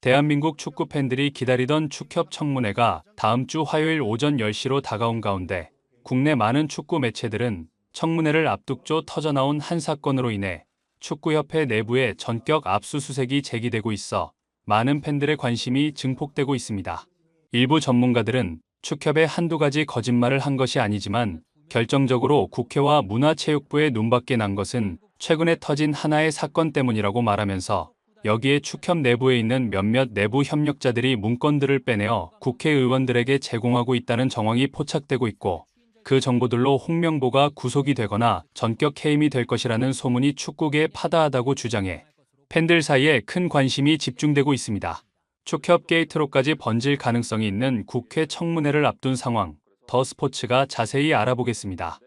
대한민국 축구 팬들이 기다리던 축협 청문회가 다음 주 화요일 오전 10시로 다가온 가운데 국내 많은 축구 매체들은 청문회를 앞두고 터져나온 한 사건으로 인해 축구협회 내부에 전격 압수수색이 제기되고 있어 많은 팬들의 관심이 증폭되고 있습니다. 일부 전문가들은 축협에 한두 가지 거짓말을 한 것이 아니지만 결정적으로 국회와 문화체육부의 눈밖에 난 것은 최근에 터진 하나의 사건 때문이라고 말하면서 여기에 축협 내부에 있는 몇몇 내부 협력자들이 문건들을 빼내어 국회의원들에게 제공하고 있다는 정황이 포착되고 있고 그 정보들로 홍명보가 구속이 되거나 전격 해임이 될 것이라는 소문이 축구계에 파다하다고 주장해 팬들 사이에 큰 관심이 집중되고 있습니다. 축협 게이트로까지 번질 가능성이 있는 국회 청문회를 앞둔 상황, 더 스포츠가 자세히 알아보겠습니다.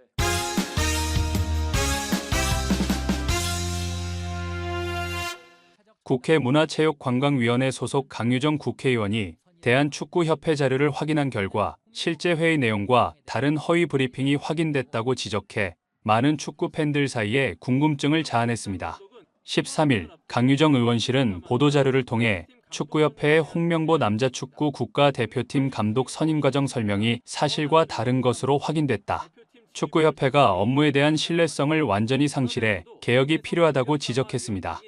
국회 문화체육관광위원회 소속 강유정 국회의원이 대한축구협회 자료를 확인한 결과 실제 회의 내용과 다른 허위 브리핑이 확인됐다고 지적해 많은 축구 팬들 사이에 궁금증을 자아냈습니다. 13일 강유정 의원실은 보도자료를 통해 축구협회의 홍명보 남자축구 국가대표팀 감독 선임 과정 설명이 사실과 다른 것으로 확인됐다. 축구협회가 업무에 대한 신뢰성을 완전히 상실해 개혁이 필요하다고 지적했습니다.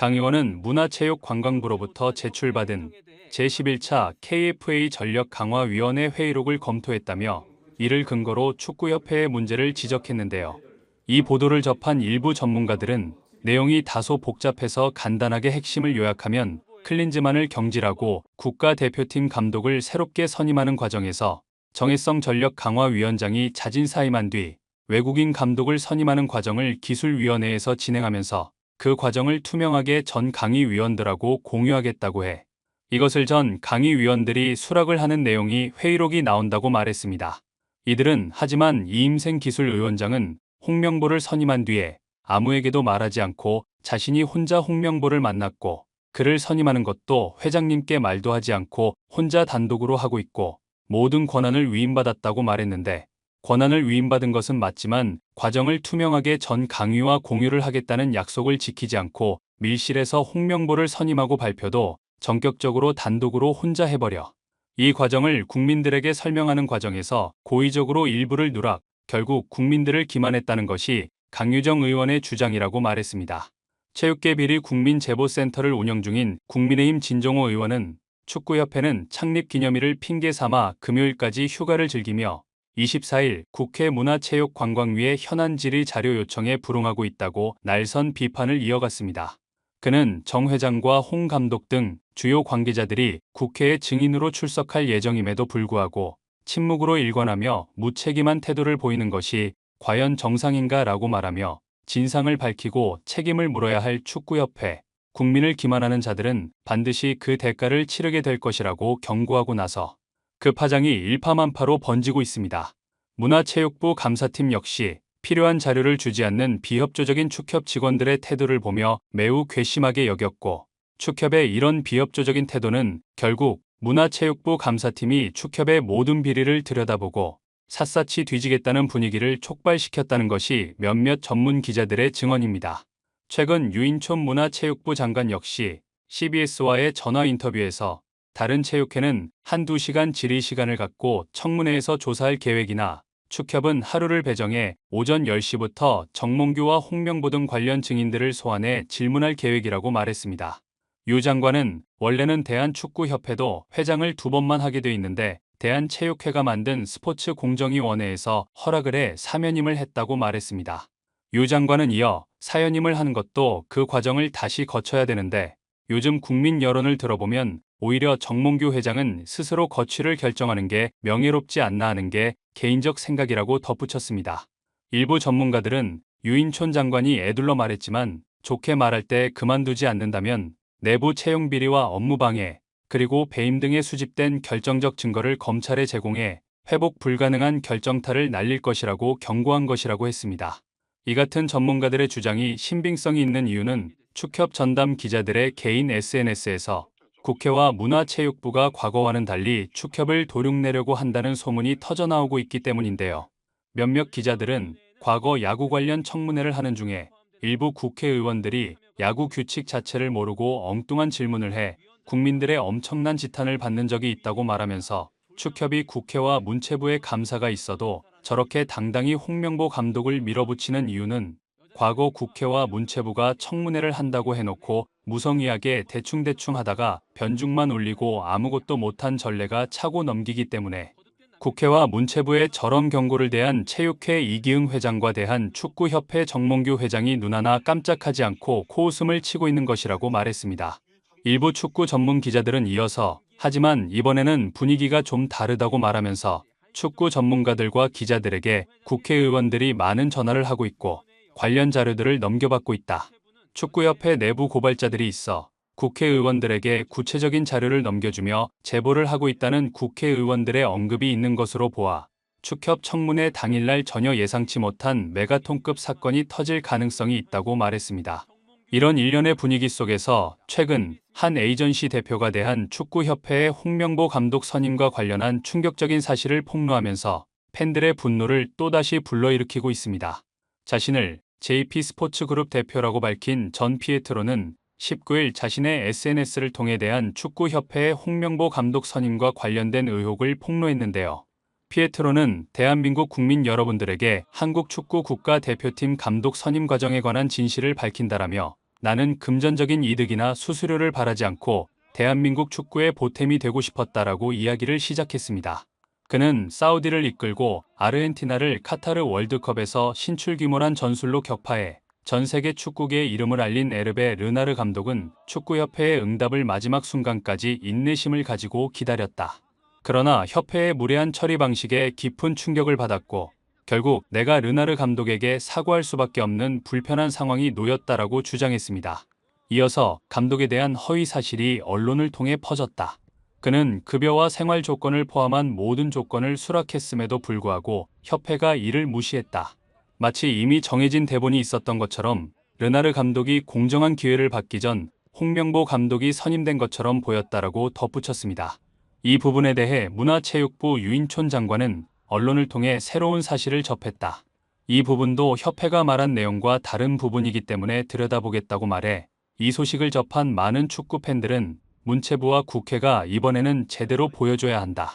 강 의원은 문화체육관광부로부터 제출받은 제11차 KFA 전력 강화위원회 회의록을 검토했다며 이를 근거로 축구협회의 문제를 지적했는데요. 이 보도를 접한 일부 전문가들은 내용이 다소 복잡해서 간단하게 핵심을 요약하면 클린즈만을 경질하고 국가대표팀 감독을 새롭게 선임하는 과정에서 정해성 전력 강화위원장이 자진 사임한 뒤 외국인 감독을 선임하는 과정을 기술위원회에서 진행하면서 그 과정을 투명하게 전 강의위원들하고 공유하겠다고 해 이것을 전 강의위원들이 수락을 하는 내용이 회의록이 나온다고 말했습니다. 이들은 하지만 이임생 기술위원장은 홍명보를 선임한 뒤에 아무에게도 말하지 않고 자신이 혼자 홍명보를 만났고 그를 선임하는 것도 회장님께 말도 하지 않고 혼자 단독으로 하고 있고 모든 권한을 위임받았다고 말했는데 권한을 위임받은 것은 맞지만 과정을 투명하게 전 강의와 공유를 하겠다는 약속을 지키지 않고 밀실에서 홍명보를 선임하고 발표도 전격적으로 단독으로 혼자 해버려 이 과정을 국민들에게 설명하는 과정에서 고의적으로 일부를 누락, 결국 국민들을 기만했다는 것이 강유정 의원의 주장이라고 말했습니다. 체육계 비리 국민제보센터를 운영 중인 국민의힘 진종호 의원은 축구협회는 창립 기념일을 핑계 삼아 금요일까지 휴가를 즐기며 24일 국회 문화체육관광위의 현안 질의 자료 요청에 불응하고 있다고 날선 비판을 이어갔습니다. 그는 정 회장과 홍 감독 등 주요 관계자들이 국회에 증인으로 출석할 예정임에도 불구하고 침묵으로 일관하며 무책임한 태도를 보이는 것이 과연 정상인가 라고 말하며 진상을 밝히고 책임을 물어야 할 축구협회, 국민을 기만하는 자들은 반드시 그 대가를 치르게 될 것이라고 경고하고 나서 그 파장이 일파만파로 번지고 있습니다. 문화체육부 감사팀 역시 필요한 자료를 주지 않는 비협조적인 축협 직원들의 태도를 보며 매우 괘씸하게 여겼고 축협의 이런 비협조적인 태도는 결국 문화체육부 감사팀이 축협의 모든 비리를 들여다보고 샅샅이 뒤지겠다는 분위기를 촉발시켰다는 것이 몇몇 전문 기자들의 증언입니다. 최근 유인촌 문화체육부 장관 역시 CBS와의 전화 인터뷰에서 다른 체육회는 한두 시간 질의 시간을 갖고 청문회에서 조사할 계획이나 축협은 하루를 배정해 오전 10시부터 정몽규와 홍명보 등 관련 증인들을 소환해 질문할 계획이라고 말했습니다. 유 장관은 원래는 대한축구협회도 회장을 두 번만 하게 돼 있는데 대한체육회가 만든 스포츠 공정위원회에서 허락을 해 사면임을 했다고 말했습니다. 유 장관은 이어 사연임을 하는 것도 그 과정을 다시 거쳐야 되는데 요즘 국민 여론을 들어보면 오히려 정몽규 회장은 스스로 거취를 결정하는 게 명예롭지 않나 하는 게 개인적 생각이라고 덧붙였습니다. 일부 전문가들은 유인촌 장관이 애둘러 말했지만 좋게 말할 때 그만두지 않는다면 내부 채용 비리와 업무 방해, 그리고 배임 등에 수집된 결정적 증거를 검찰에 제공해 회복 불가능한 결정타를 날릴 것이라고 경고한 것이라고 했습니다. 이 같은 전문가들의 주장이 신빙성이 있는 이유는 축협 전담 기자들의 개인 SNS에서 국회와 문화체육부가 과거와는 달리 축협을 도륙내려고 한다는 소문이 터져나오고 있기 때문인데요. 몇몇 기자들은 과거 야구 관련 청문회를 하는 중에 일부 국회의원들이 야구 규칙 자체를 모르고 엉뚱한 질문을 해 국민들의 엄청난 지탄을 받는 적이 있다고 말하면서 축협이 국회와 문체부의 감사가 있어도 저렇게 당당히 홍명보 감독을 밀어붙이는 이유는 과거 국회와 문체부가 청문회를 한다고 해놓고 무성의하게 대충대충 하다가 변죽만 올리고 아무것도 못한 전례가 차고 넘기기 때문에 국회와 문체부의 저런 경고를 대한 체육회 이기흥 회장과 대한 축구협회 정몽규 회장이 눈 하나 깜짝하지 않고 코웃음을 치고 있는 것이라고 말했습니다. 일부 축구 전문 기자들은 이어서 하지만 이번에는 분위기가 좀 다르다고 말하면서 축구 전문가들과 기자들에게 국회의원들이 많은 전화를 하고 있고 관련 자료들을 넘겨받고 있다. 축구협회 내부 고발자들이 있어 국회의원들에게 구체적인 자료를 넘겨주며 제보를 하고 있다는 국회의원들의 언급이 있는 것으로 보아 축협 청문회 당일날 전혀 예상치 못한 메가톤급 사건이 터질 가능성이 있다고 말했습니다. 이런 일련의 분위기 속에서 최근 한 에이전시 대표가 대한 축구협회의 홍명보 감독 선임과 관련한 충격적인 사실을 폭로하면서 팬들의 분노를 또다시 불러일으키고 있습니다. 자신을 JP 스포츠그룹 대표라고 밝힌 전 피에트로는 19일 자신의 SNS를 통해 대한 축구협회의 홍명보 감독 선임과 관련된 의혹을 폭로했는데요. 피에트로는 대한민국 국민 여러분들에게 한국 축구 국가 대표팀 감독 선임 과정에 관한 진실을 밝힌다라며 나는 금전적인 이득이나 수수료를 바라지 않고 대한민국 축구의 보탬이 되고 싶었다라고 이야기를 시작했습니다. 그는 사우디를 이끌고 아르헨티나를 카타르 월드컵에서 신출 규모란 전술로 격파해 전 세계 축구계의 이름을 알린 에르베 르나르 감독은 축구협회의 응답을 마지막 순간까지 인내심을 가지고 기다렸다. 그러나 협회의 무례한 처리 방식에 깊은 충격을 받았고 결국 내가 르나르 감독에게 사과할 수밖에 없는 불편한 상황이 놓였다라고 주장했습니다. 이어서 감독에 대한 허위 사실이 언론을 통해 퍼졌다. 그는 급여와 생활 조건을 포함한 모든 조건을 수락했음에도 불구하고 협회가 이를 무시했다. 마치 이미 정해진 대본이 있었던 것처럼 르나르 감독이 공정한 기회를 받기 전 홍명보 감독이 선임된 것처럼 보였다라고 덧붙였습니다. 이 부분에 대해 문화체육부 유인촌 장관은 언론을 통해 새로운 사실을 접했다. 이 부분도 협회가 말한 내용과 다른 부분이기 때문에 들여다보겠다고 말해 이 소식을 접한 많은 축구 팬들은 문체부와 국회가 이번에는 제대로 보여줘야 한다.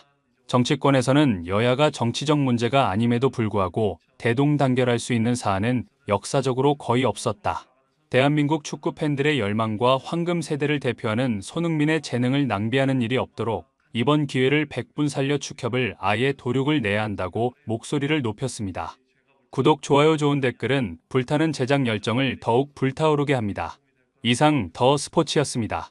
정치권에서는 여야가 정치적 문제가 아님에도 불구하고 대동단결할 수 있는 사안은 역사적으로 거의 없었다. 대한민국 축구 팬들의 열망과 황금 세대를 대표하는 손흥민의 재능을 낭비하는 일이 없도록 이번 기회를 백분 살려 축협을 아예 도륙을 내야 한다고 목소리를 높였습니다. 구독, 좋아요, 좋은 댓글은 불타는 제작 열정을 더욱 불타오르게 합니다. 이상 더 스포츠였습니다.